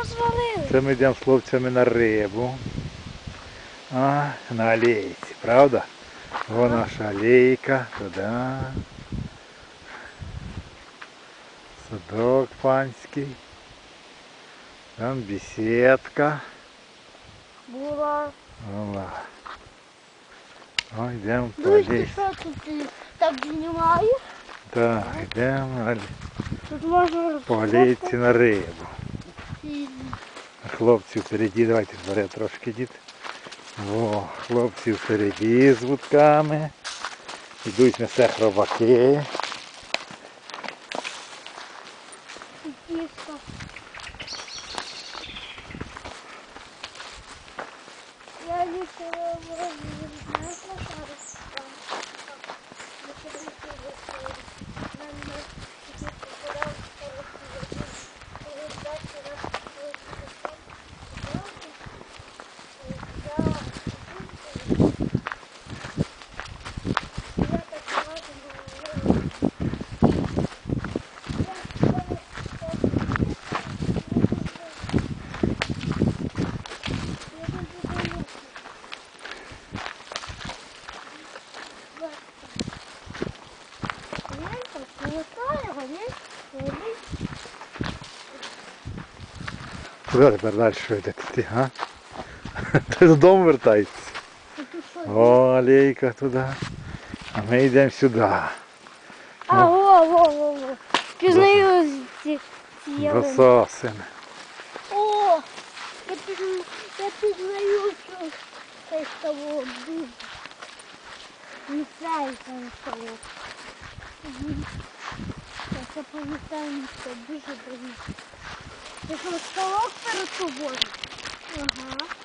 розвалили. Це ми йдемо з хлопцями на рибу. А, на алейці, правда? Во наша алейка, туди. Садок панський. Там бесідка. Була. Ола. О, йдемо по Ну і ти алейці. що тут ти так знімаєш? Так, йдемо алі- Тут можна по алейці на рибу. Хлопці впереді, давайте вперед трошки дід. О, хлопці впереді з вудками. Йдуть на все хробаки. Куди тепер далі йдете ти, а? Ти додому вертаєшся. О, алейка туди. А ми йдемо сюди. А, во, во, во, во. Пізнаю ці, ці До ялинки. сосен. О, я пізнаю, я пізнаю, що цей ставок дуже. Не цей там ставок. Мгм. запам'ятаємося, дуже добре. Як от колок перед собою. Ага.